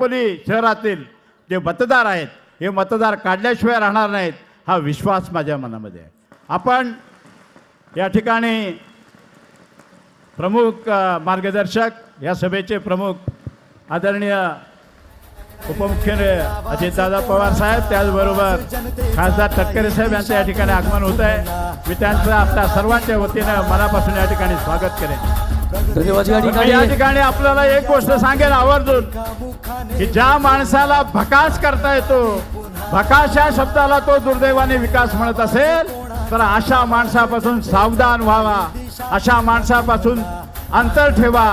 खोपोली शहरातील जे मतदार आहेत हे मतदार काढल्याशिवाय राहणार नाहीत हा विश्वास माझ्या मनामध्ये आहे. आपण या ठिकाणी प्रमुख मार्गदर्शक या सभेचे प्रमुख आदरणीय उपमुख्य अजितदादा पवार साहेब त्याचबरोबर खासदार तटकरे साहेब यांचं या ठिकाणी आगमन होत आहे मी त्यांचं आपल्या सर्वांच्या वतीनं मनापासून या ठिकाणी स्वागत करेन. धन्यवाद या ठिकाणी आपल्याला एक गोष्ट सांगेल आवर्जून की ज्या माणसाला भकास करता येतो भकास या शब्दाला तो दुर्दैवाने विकास म्हणत असेल तर अशा माणसापासून सावधान व्हावा अशा माणसापासून अंतर ठेवा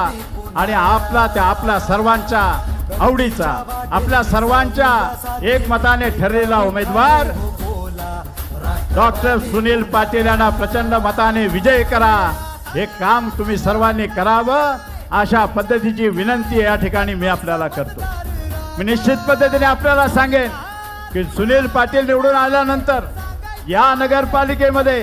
आणि आपला त्या आपल्या सर्वांच्या आवडीचा आपल्या सर्वांच्या एकमताने ठरलेला उमेदवार डॉक्टर सुनील पाटील यांना प्रचंड मताने विजय करा. हे काम तुम्ही सर्वांनी करावं अशा पद्धतीची विनंती या ठिकाणी मी आपल्याला करतो. मी निश्चित पद्धतीने आपल्याला सांगेन की सुनील पाटील निवडून आल्यानंतर या नगरपालिकेमध्ये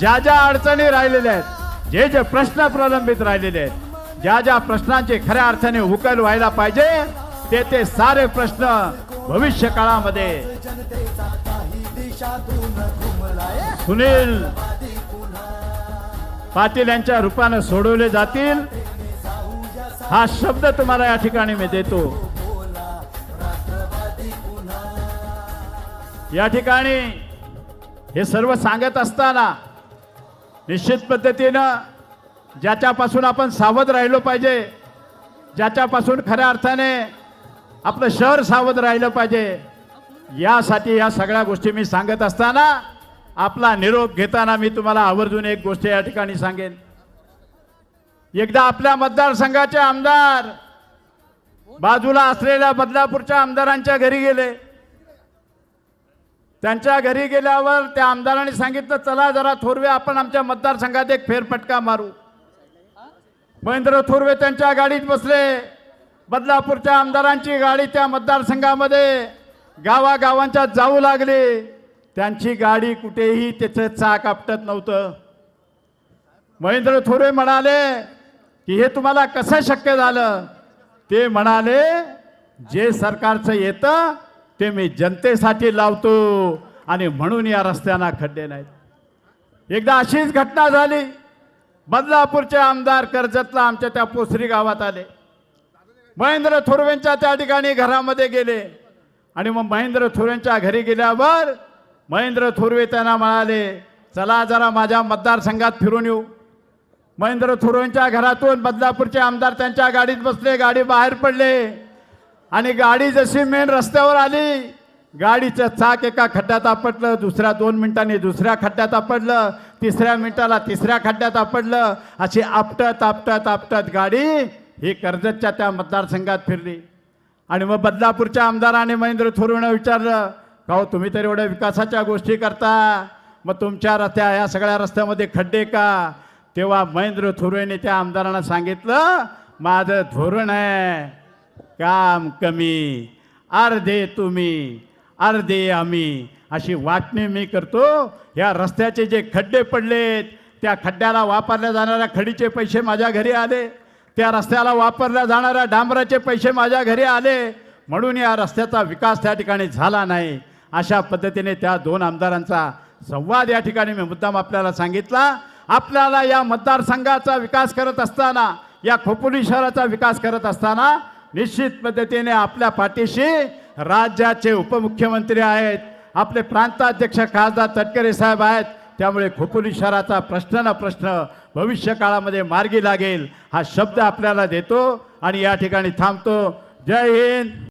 ज्या ज्या अडचणी राहिलेल्या आहेत जे जे प्रश्न प्रलंबित राहिलेले आहेत ज्या ज्या प्रश्नांचे खऱ्या अर्थाने उकल व्हायला पाहिजे ते ते सारे प्रश्न भविष्य काळामध्ये सुनील पाटील यांच्या रूपानं सोडवले जातील. हा शब्द तुम्हाला या ठिकाणी मी देतो. या ठिकाणी हे सर्व सांगत असताना निश्चित पद्धतीनं ज्याच्यापासून आपण सावध राहिलो पाहिजे ज्याच्यापासून खऱ्या अर्थाने आपलं शहर सावध राहिलं पाहिजे यासाठी या सगळ्या गोष्टी मी सांगत असताना आपला निरोप घेताना मी तुम्हाला आवर्जून एक गोष्ट या ठिकाणी सांगेन. एकदा आपल्या मतदारसंघाचे आमदार बाजूला असलेल्या बदलापूरच्या आमदारांच्या घरी गेले. त्यांच्या घरी गेल्यावर त्या आमदारांनी सांगितलं चला जरा थोरवे आपण आमच्या मतदारसंघात एक फेरफटका मारू. महेंद्र थोरवे त्यांच्या गाडीत बसले. बदलापूरच्या आमदारांची गाडी त्या मतदारसंघामध्ये गावागावांच्या जाऊ लागली. त्यांची गाडी कुठेही त्याचं चाक आपटत नव्हतं. महेंद्र थोरे म्हणाले की हे तुम्हाला कसं शक्य झालं? ते म्हणाले जे सरकारचं येतं ते मी जनतेसाठी लावतो आणि म्हणून या रस्त्यांना खड्डे नाहीत. एकदा अशीच घटना झाली. बदलापूरचे आमदार कर्जतला आमच्या त्या पोसरी गावात आले. महेंद्र थोरवेंच्या त्या ठिकाणी घरामध्ये गेले. आणि मग महेंद्र थोरेंच्या घरी गेल्यावर महेंद्र थोरवे त्यांना म्हणाले चला जरा माझ्या मतदारसंघात फिरून येऊ. महेंद्र थोरवेंच्या घरातून बदलापूरचे आमदार त्यांच्या गाडीत बसले गाडी बाहेर पडले. आणि गाडी जशी मेन रस्त्यावर आली गाडीचं चाक एका खड्ड्यात आपटलं दुसऱ्या दोन मिनिटांनी दुसऱ्या खड्ड्यात आपटलं तिसऱ्या मिनिटाला तिसऱ्या खड्ड्यात आपटलं. अशी आपटत आपटत आपटत गाडी ही कर्जतच्या त्या मतदारसंघात फिरली. आणि मग बदलापूरच्या आमदाराने महेंद्र थोरवेनं विचारलं का हो, तुम्ही तर एवढ्या विकासाच्या गोष्टी करता. मग तुमच्या रस्त्या या सगळ्या रस्त्यामध्ये खड्डे का? तेव्हा महेंद्र थोरेने त्या आमदारांना सांगितलं माझं धोरण आहे. काम कमी. अर्धे तुम्ही अर्धे आम्ही. अशी वाटणी मी करतो. या रस्त्याचे जे खड्डे पडलेत त्या खड्ड्याला वापरल्या जाणाऱ्या खडीचे पैसे माझ्या घरी आले. त्या रस्त्याला वापरल्या जाणाऱ्या डांबराचे पैसे माझ्या घरी आले. म्हणून या रस्त्याचा विकास त्या ठिकाणी झाला नाही. अशा पद्धतीने त्या दोन आमदारांचा संवाद या ठिकाणी मी मुद्दाम आपल्याला सांगितला. आपल्याला या मतदारसंघाचा विकास करत असताना या खोपोली शहराचा विकास करत असताना निश्चित पद्धतीने आपल्या पाठीशी राज्याचे उपमुख्यमंत्री आहेत आपले प्रांताध्यक्ष खासदार तटकरे साहेब आहेत. त्यामुळे खोपोली शहराचा प्रश्न ना प्रश्न भविष्य काळामध्ये मार्गी लागेल हा शब्द आपल्याला देतो आणि या ठिकाणी थांबतो. जय हिंद!